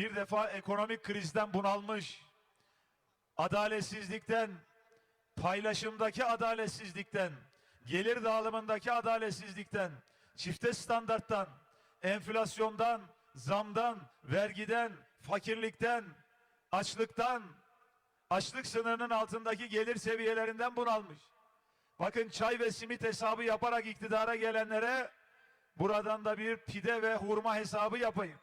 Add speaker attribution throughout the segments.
Speaker 1: bir defa ekonomik krizden bunalmış, adaletsizlikten, paylaşımdaki adaletsizlikten, gelir dağılımındaki adaletsizlikten, çifte standarttan, enflasyondan, zamdan, vergiden, fakirlikten, açlıktan, açlık sınırının altındaki gelir seviyelerinden bunalmış. Bakın çay ve simit hesabı yaparak iktidara gelenlere buradan da bir pide ve hurma hesabı yapayım.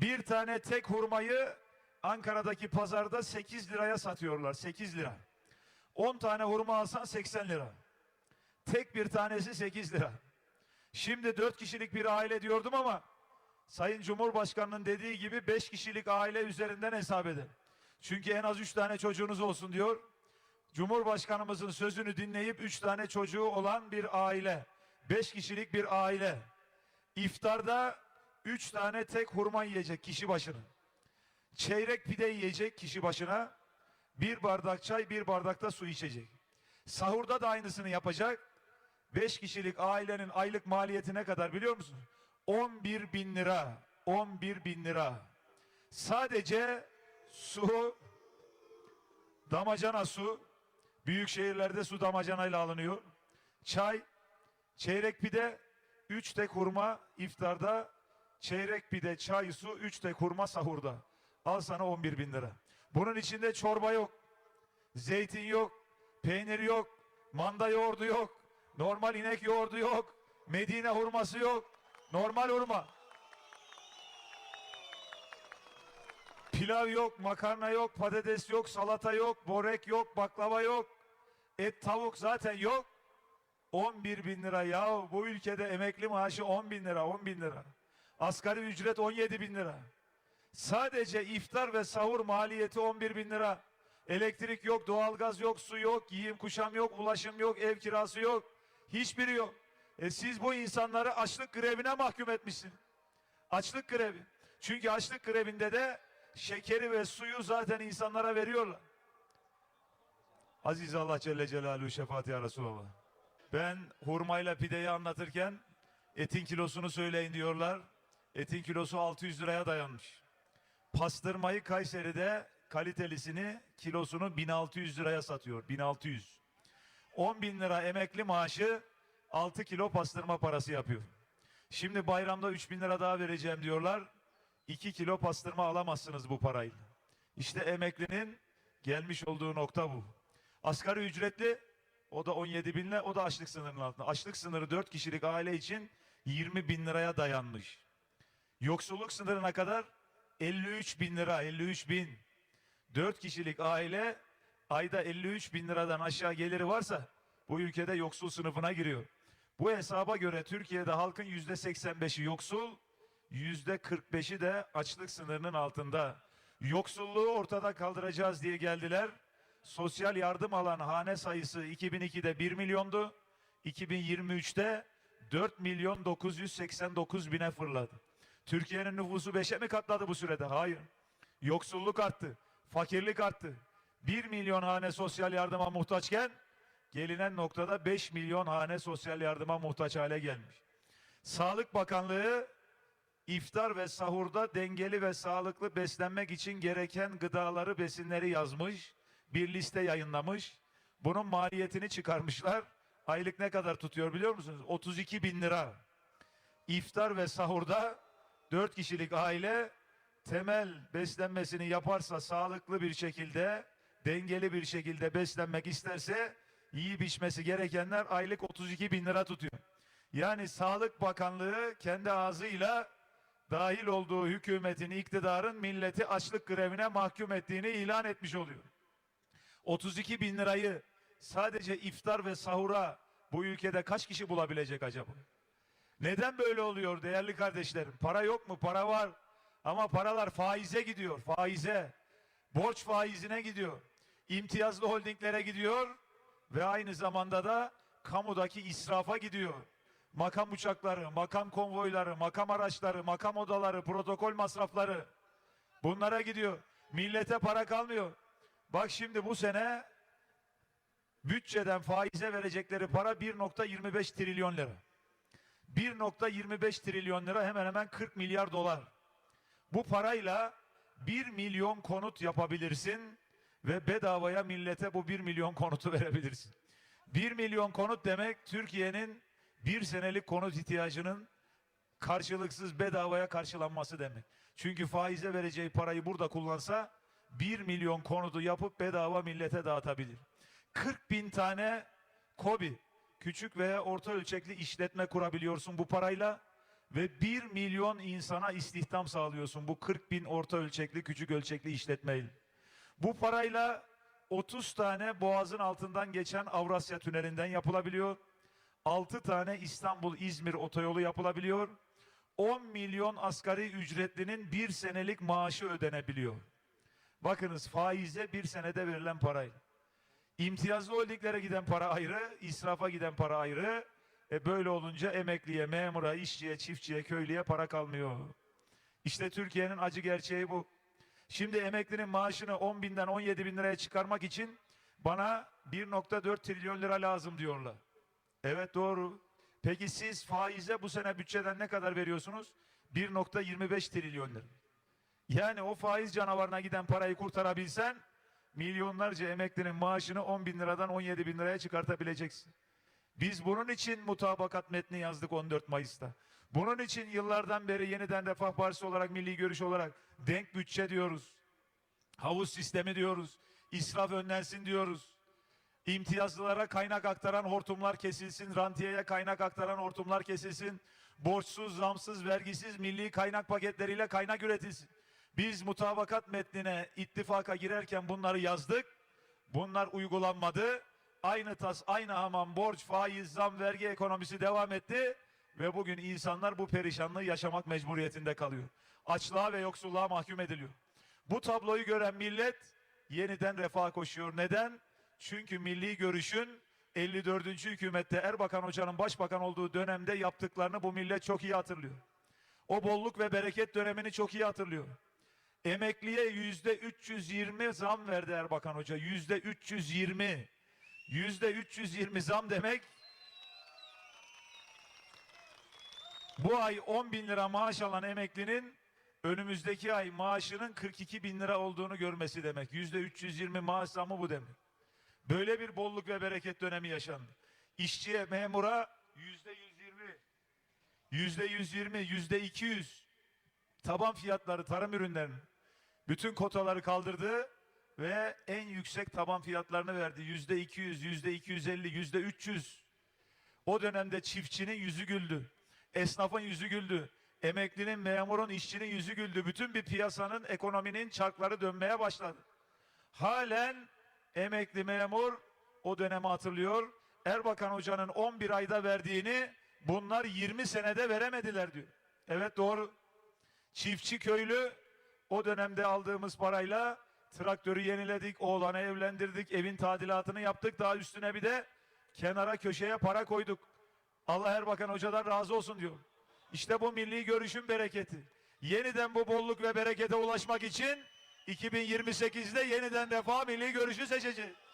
Speaker 1: Bir tane tek hurmayı Ankara'daki pazarda 8 liraya satıyorlar. 8 lira. 10 tane hurma alsan 80 lira. Tek bir tanesi 8 lira. Şimdi 4 kişilik bir aile diyordum ama Sayın Cumhurbaşkanı'nın dediği gibi 5 kişilik aile üzerinden hesap edin. Çünkü en az 3 tane çocuğunuz olsun diyor. Cumhurbaşkanımızın sözünü dinleyip 3 tane çocuğu olan bir aile. 5 kişilik bir aile. İftarda 3 tane tek hurma yiyecek kişi başına. Çeyrek pide yiyecek kişi başına. Bir bardak çay, bir bardakta su içecek. Sahurda da aynısını yapacak. 5 kişilik ailenin aylık maliyeti ne kadar biliyor musunuz? 11 bin lira. 11 bin lira. Sadece su, damacana su, büyük şehirlerde su damacanayla alınıyor. Çay, çeyrek pide, 3 tek hurma iftarda, çeyrek pide, çay, su, 3 tek hurma sahurda. Al sana 11 bin lira. Bunun içinde çorba yok, zeytin yok, peynir yok, manda yoğurdu yok, normal inek yoğurdu yok, Medine hurması yok, normal hurma. Pilav yok, makarna yok, patates yok, salata yok, börek yok, baklava yok, et tavuk zaten yok. 11 bin lira ya bu ülkede emekli maaşı 10 bin lira 10 bin lira. Asgari ücret 17 bin lira. Sadece iftar ve sahur maliyeti 11 bin lira. Elektrik yok, doğalgaz yok, su yok, giyim kuşam yok, ulaşım yok, ev kirası yok. Hiçbiri yok. E siz bu insanları açlık grevine mahkum etmişsiniz. Açlık grevi. Çünkü açlık grevinde de şekeri ve suyu zaten insanlara veriyorlar. Aziz Allah Celle Celaluhu şefaat ya Resulallah. Ben hurmayla pideyi anlatırken etin kilosunu söyleyin diyorlar. Etin kilosu 600 liraya dayanmış. Pastırmayı Kayseri'de kalitelisini kilosunu 1600 liraya satıyor. 1600. 10 bin lira emekli maaşı 6 kilo pastırma parası yapıyor. Şimdi bayramda 3 bin lira daha vereceğim diyorlar. 2 kilo pastırma alamazsınız bu parayla. İşte emeklinin gelmiş olduğu nokta bu. Asgari ücretli o da 17 binle o da açlık sınırının altında. Açlık sınırı 4 kişilik aile için 20 bin liraya dayanmış. Yoksulluk sınırına kadar 53 bin lira 53 bin. 4 kişilik aile ayda 53 bin liradan aşağı geliri varsa bu ülkede yoksul sınıfına giriyor. Bu hesaba göre Türkiye'de halkın yüzde 85'i yoksul, yüzde 45'i de açlık sınırının altında. Yoksulluğu ortada kaldıracağız diye geldiler. Sosyal yardım alan hane sayısı 2002'de 1 milyondu. 2023'te 4 milyon 989 bine fırladı. Türkiye'nin nüfusu 5'e mi katladı bu sürede? Hayır. Yoksulluk arttı. Fakirlik arttı. 1 milyon hane sosyal yardıma muhtaçken gelinen noktada 5 milyon hane sosyal yardıma muhtaç hale gelmiş. Sağlık Bakanlığı iftar ve sahurda dengeli ve sağlıklı beslenmek için gereken gıdaları, besinleri yazmış. Bir liste yayınlamış. Bunun maliyetini çıkarmışlar. Aylık ne kadar tutuyor biliyor musunuz? 32 bin lira. İftar ve sahurda 4 kişilik aile temel beslenmesini yaparsa sağlıklı bir şekilde, dengeli bir şekilde beslenmek isterse yiyip içmesi gerekenler aylık 32 bin lira tutuyor. Yani Sağlık Bakanlığı kendi ağzıyla dahil olduğu hükümetin, iktidarın milleti açlık grevine mahkum ettiğini ilan etmiş oluyor. 32 bin lirayı sadece iftar ve sahura bu ülkede kaç kişi bulabilecek acaba? Neden böyle oluyor değerli kardeşlerim? Para yok mu? Para var. Ama paralar faize gidiyor. Faize. Borç faizine gidiyor. İmtiyazlı holdinglere gidiyor. Ve aynı zamanda da kamudaki israfa gidiyor. Makam uçakları, makam konvoyları, makam araçları, makam odaları, protokol masrafları bunlara gidiyor. Millete para kalmıyor. Bak şimdi bu sene bütçeden faize verecekleri para 1.25 trilyon lira. 1.25 trilyon lira hemen hemen 40 milyar dolar. Bu parayla 1 milyon konut yapabilirsin ve bedavaya millete bu 1 milyon konutu verebilirsin. 1 milyon konut demek Türkiye'nin bir senelik konut ihtiyacının karşılıksız bedavaya karşılanması demek. Çünkü faize vereceği parayı burada kullansa 1 milyon konutu yapıp bedava millete dağıtabilir. 40 bin tane KOBİ, küçük veya orta ölçekli işletme kurabiliyorsun bu parayla ve 1 milyon insana istihdam sağlıyorsun bu 40 bin orta ölçekli, küçük ölçekli işletmeyle. Bu parayla 30 tane boğazın altından geçen Avrasya Tüneli'nden yapılabiliyor. 6 tane İstanbul-İzmir otoyolu yapılabiliyor. 10 milyon asgari ücretlinin bir senelik maaşı ödenebiliyor. Bakınız faize bir senede verilen parayla. İmtiyazlı holdinglere giden para ayrı, israfa giden para ayrı. E böyle olunca emekliye, memura, işçiye, çiftçiye, köylüye para kalmıyor. İşte Türkiye'nin acı gerçeği bu. Şimdi emeklinin maaşını 10 binden 17 bin liraya çıkarmak için bana 1.4 trilyon lira lazım diyorlar. Evet doğru. Peki siz faize bu sene bütçeden ne kadar veriyorsunuz? 1.25 trilyon lira. Yani o faiz canavarına giden parayı kurtarabilsen milyonlarca emeklinin maaşını 10 bin liradan 17 bin liraya çıkartabileceksin. Biz bunun için mutabakat metni yazdık 14 Mayıs'ta. Bunun için yıllardan beri yeniden Refah Partisi olarak, Milli Görüş olarak denk bütçe diyoruz. Havuz sistemi diyoruz. İsraf önlensin diyoruz. İmtiyazlılara kaynak aktaran hortumlar kesilsin, rantiyeye kaynak aktaran hortumlar kesilsin. Borçsuz, zamsız, vergisiz milli kaynak paketleriyle kaynak üretilsin. Biz mutabakat metnine ittifaka girerken bunları yazdık. Bunlar uygulanmadı. Aynı tas, aynı hamam, borç, faiz, zam, vergi ekonomisi devam etti. Ve bugün insanlar bu perişanlığı yaşamak mecburiyetinde kalıyor. Açlığa ve yoksulluğa mahkum ediliyor. Bu tabloyu gören millet yeniden refaha koşuyor. Neden? Çünkü milli görüşün 54. hükümette Erbakan Hoca'nın başbakan olduğu dönemde yaptıklarını bu millet çok iyi hatırlıyor. O bolluk ve bereket dönemini çok iyi hatırlıyor. Emekliye yüzde 320 zam verdi Erbakan Hoca. Yüzde 320. Yüzde 320 zam demek bu ay 10 bin lira maaş alan emeklinin önümüzdeki ay maaşının 42 bin lira olduğunu görmesi demek. Yüzde 320 maaş zamı bu demek. Böyle bir bolluk ve bereket dönemi yaşandı. İşçiye, memura yüzde 120, yüzde 120, yüzde 200 taban fiyatları tarım ürünlerinin bütün kotaları kaldırdı ve en yüksek taban fiyatlarını verdi. Yüzde 200, yüzde 250, yüzde 300. O dönemde çiftçinin yüzü güldü. Esnafın yüzü güldü. Emeklinin, memurun, işçinin yüzü güldü. Bütün bir piyasanın, ekonominin çarkları dönmeye başladı. Halen emekli memur o dönemi hatırlıyor. Erbakan Hoca'nın 11 ayda verdiğini bunlar 20 senede veremediler diyor. Evet doğru. Çiftçi köylü o dönemde aldığımız parayla traktörü yeniledik, oğlanı evlendirdik, evin tadilatını yaptık. Daha üstüne bir de kenara köşeye para koyduk. Allah Erbakan Hoca'dan razı olsun diyor. İşte bu milli görüşün bereketi. Yeniden bu bolluk ve berekete ulaşmak için 2028'de yeniden Refah Milli Görüşü seçeceğiz.